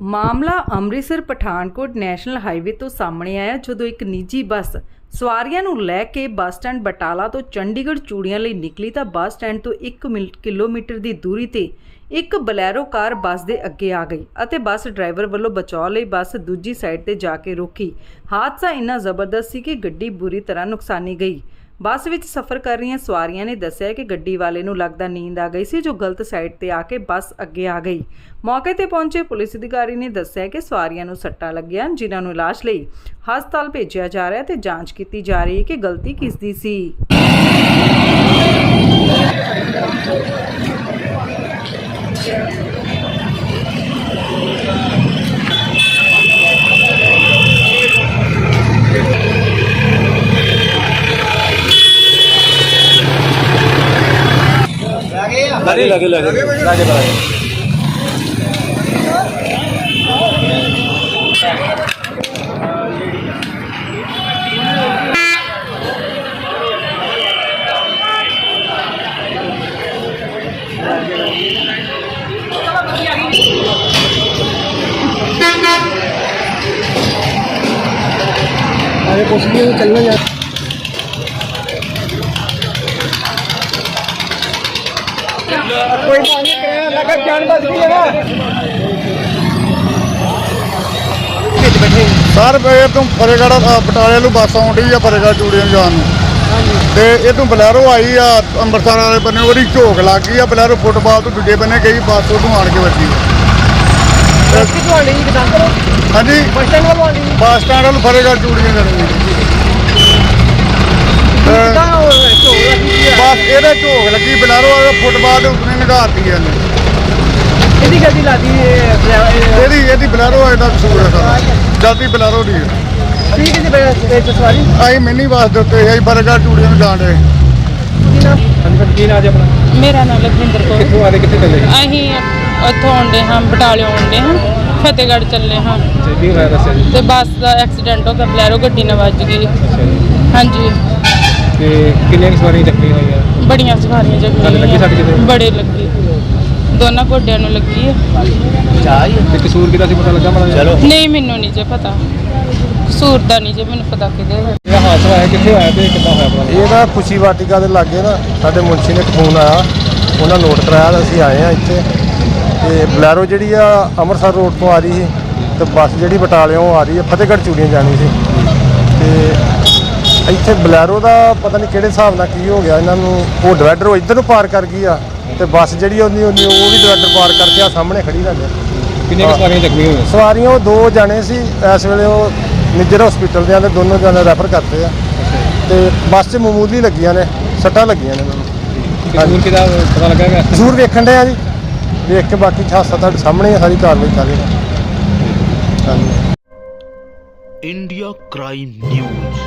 ਮਾਮਲਾ Amritsar Pathankot national highway ਤੋਂ ਸਾਹਮਣੇ ਆਇਆ, ਜਦੋਂ ਇੱਕ ਨਿੱਜੀ ਬੱਸ ਸਵਾਰੀਆਂ ਨੂੰ ਲੈ ਕੇ ਬੱਸ ਸਟੈਂਡ ਬਟਾਲਾ ਤੋਂ ਚੰਡੀਗੜ੍ਹ ਚੂੜੀਆਂ ਲਈ ਨਿਕਲੀ ਤਾਂ ਬੱਸ ਸਟੈਂਡ ਤੋਂ 1 ਕਿਲੋਮੀਟਰ ਦੀ ਦੂਰੀ ਤੇ ਇੱਕ ਬਲੈਰੋ ਕਾਰ ਬੱਸ ਦੇ ਅੱਗੇ ਆ ਗਈ ਅਤੇ ਬੱਸ ਡਰਾਈਵਰ ਵੱਲੋਂ ਬਚਾਅ ਲਈ ਬੱਸ ਦੂਜੀ ਸਾਈਡ ਤੇ ਜਾ ਕੇ ਰੋਕੀ। ਹਾਦਸਾ ਇੰਨਾ ਜ਼ਬਰਦਸਤ ਸੀ ਕਿ ਗੱਡੀ ਬੁਰੀ ਤਰ੍ਹਾਂ ਨੁਕਸਾਨੀ ਗਈ। ਬੱਸ ਵਿੱਚ ਸਫ਼ਰ ਕਰ ਰਹੀਆਂ ਸਵਾਰੀਆਂ ਨੇ ਦੱਸਿਆ ਕਿ ਗੱਡੀ ਵਾਲੇ ਨੂੰ ਲੱਗਦਾ ਨੀਂਦ ਆ ਗਈ ਸੀ, ਜੋ ਗਲਤ ਸਾਈਡ ਤੇ ਆ ਕੇ ਬੱਸ ਅੱਗੇ ਆ ਗਈ। ਮੌਕੇ ਤੇ ਪਹੁੰਚੇ ਪੁਲਿਸ ਅਧਿਕਾਰੀ ਨੇ ਦੱਸਿਆ ਕਿ ਸਵਾਰੀਆਂ ਨੂੰ ਸੱਟਾਂ ਲੱਗੀਆਂ ਜਿਨ੍ਹਾਂ ਨੂੰ ਇਲਾਜ ਲਈ ਹਸਪਤਾਲ ਭੇਜਿਆ ਜਾ ਰਿਹਾ ਹੈ ਤੇ ਜਾਂਚ ਕੀਤੀ ਜਾ ਰਹੀ ਹੈ ਕਿ ਗਲਤੀ ਕਿਸ ਦੀ ਸੀ। लगे लगे लगे लगे लगे अरे कुछ भी नहीं ਸਰ ਇਹ ਤੋਂ ਫਰੇਗੜ ਬਟਾਲੇ ਨੂੰ ਬੱਸ ਆਉਂਦੀ ਆ ਫਰੇਗੜ ਚੂੜੀਆਂ ਜਾਣ ਨੂੰ। ਤੇ ਇਹ ਤੋਂ ਬਲੈਰੋ ਆਈ ਆ ਅੰਮ੍ਰਿਤਸਰ ਵਾਲੇ ਬੰਨੇ ਉਹਦੀ ਝੋਕ ਲੱਗ ਗਈ ਆ ਬਲੈਰੋ ਫੁੱਟਬਾਲ ਤੋਂ ਦੂਜੇ ਬੰਨੇ ਗਈ ਬੱਸ ਉਦੋਂ ਆਣ ਕੇ ਵੱਜੀ। ਹਾਂਜੀ। ਬੱਸ ਸਟੈਂਡ ਵੱਲੋਂ ਆਣੀ ਬੱਸ ਸਟੈਂਡ ਵੱਲ ਇਹਦੇ ਝੋਕ ਲੱਗੀ ਬਲਾਰੋ ਫੁੱਟਬਾਲ ਦੇ ਉੱਤੇ ਨਿਗਾਰਤੀ ਇਹਨੇ। ਕਿਹਦੀ ਗੱਡੀ ਲਾਦੀ ਇਹਦੀ ਇਹਦੀ ਬਲਾਰੋ ਇਹਦਾ ਕਸੂਰ ਹੈ ਸਾਰਾ ਜਲਦੀ ਬਲਾਰੋ ਦੀ ਠੀਕ ਹੈ ਜੀ ਬੈਠੇ ਸਵਾਰੀ ਆਈ ਮਿੰਨੀ ਬਾਸ ਦੇ ਆਈ ਬਰਗਰ ਟੂੜੀਆਂ ਨੂੰ ਜਾਣ ਮੇਰਾ ਨਾਮ ਲਖਵਿੰਦਰ ਕੌਰ। ਕਿੱਥੋਂ ਆਦੇ ਕਿੱਥੇ ਚੱਲੇ? ਅਸੀਂ ਉੱਥੋਂ ਆਉਂਦੇ ਹਾਂ ਬਟਾਲੇ ਆਉਂਦੇ ਹਾਂ। ਫਤਿਹਗੜ੍ਹ ਚੱਲੇ ਹਾਂ। ਤੇ ਬੱਸ ਦਾ ਐਕਸੀਡੈਂਟ ਹੋ ਗਿਆ ਬਲੈਰੋ ਗੱਡੀ ਨਾਲ ਵੱਜ ਗਈ। ਹਾਂਜੀ। ਤੇ ਕਿੰਨੀਆਂ ਕੁ ਸਵਾਰੀਆਂ ਜ਼ਖਮੀ ਹੋਈਆਂ? ਬੜੀਆਂ ਸਵਾਰੀਆਂ ਤੁਹਾਨੂੰ ਲੱਗੀ ਸੱਟ ਕਿਤੇ? ਜ਼ਖਮੀ ਬੜੇ ਲੱਗੀ। ਦੋਨਾਂ ਗੋਡਿਆਂ ਨੂੰ ਲੱਗੀ ਹੈ ਤੇ ਕਸੂਰ ਕਿਹਦਾ ਸੀ ਪਤਾ ਲੱਗਾ ਮਾੜਾ ਚਲੋ। ਨਹੀਂ ਮੈਨੂੰ ਨਹੀਂ ਜੇ ਪਤਾ। ਕਸੂਰ ਦਾ ਨਹੀਂ ਜੇ ਮੈਨੂੰ ਪਤਾ ਕਿਹਦੇ ਹੈ ਇਹ ਹਾਦਸਾ ਹੋਇਆ ਕਿੱਥੇ ਹੋਇਆ ਤੇ ਕਿੱਦਾਂ ਹੋਇਆ ਪਤਾ ਇਹ ਨਾ ਖੁਸ਼ੀ ਵਾਟਿਕਾ ਦੇ ਲਾਗੇ ਨਾ ਸਾਡੇ ਮੁਨਸ਼ੀ ਨੇ ਇੱਕ ਫੋਨ ਆਇਆ। ਉਹਨਾਂ ਨੋਟ ਕਰਾਇਆ ਤਾਂ ਅਸੀਂ ਆਏ ਆ ਇੱਥੇ। ਤੇ ਬਲੈਰੋ ਜਿਹੜੀ ਆ ਅੰਮ੍ਰਿਤਸਰ ਰੋਡ ਤੋਂ ਆ ਰਹੀ ਸੀ। ਤੇ ਬੱਸ ਜਿਹੜੀ ਬਟਾਲਿਓਂ ਆ ਰਹੀ ਹੈ ਫਤਿਹਗੜ੍ਹ ਚੂੜੀਆਂ ਜਾਣੀ ਸੀ। ਤੇ ਇੱਥੇ ਬਲੈਰੋ ਦਾ ਪਤਾ ਨਹੀਂ ਕਿਹੜੇ ਹਿਸਾਬ ਨਾਲ ਕੀ ਹੋ ਗਿਆ ਇਹਨਾਂ ਨੂੰ ਉਹ ਡਿਵਾਈਡਰ ਉਹ ਇੱਧਰ ਨੂੰ ਪਾਰ ਕਰ ਗਈ ਆ ਤੇ ਬੱਸ ਜਿਹੜੀ ਉਹਦੀ ਉਹਦੀ ਉਹ ਵੀ ਡਿਵਾਈਡਰ ਪਾਰ ਕਰਕੇ ਆ ਸਾਹਮਣੇ ਖੜੀ ਲੱਗ ਕਿੰਨੀਆਂ ਕੁ ਸਵਾਰੀਆਂ ਜ਼ਖਮੀ ਹੋਈਆਂ ਸਵਾਰੀਆਂ ਉਹ ਦੋ ਜਾਣੇ ਸੀ ਇਸ ਵੇਲੇ ਉਹ ਨਿੱਜਰ ਹਸਪੀਟਲ ਦੇ ਆਂਦੇ ਦੋਨੋਂ ਜਾਣੇ ਰੈਫਰ ਕਰਤੇ ਆ ਤੇ ਬੱਸ 'ਚ ਮਾਮੂਲੀ ਲੱਗੀਆਂ ਨੇ ਸੱਟਾਂ ਲੱਗੀਆਂ ਨੇ ਮੈਨੂੰ ਕਸੂਰ ਕਿਹਦਾ ਪਤਾ ਲੱਗਾ ਕਿ ਜ਼ਰੂਰ ਵੇਖਣ ਦੇ ਆ ਜੀ ਵੇਖ ਕੇ ਬਾਕੀ ਹਾਦਸਾ ਤੁਹਾਡੇ ਸਾਹਮਣੇ ਆ ਸਾਰੀ ਕਾਰਵਾਈ ਕਰ ਰਹੇ ਹਾਂ ਹਾਂਜੀ इंडिया क्राइम न्यूज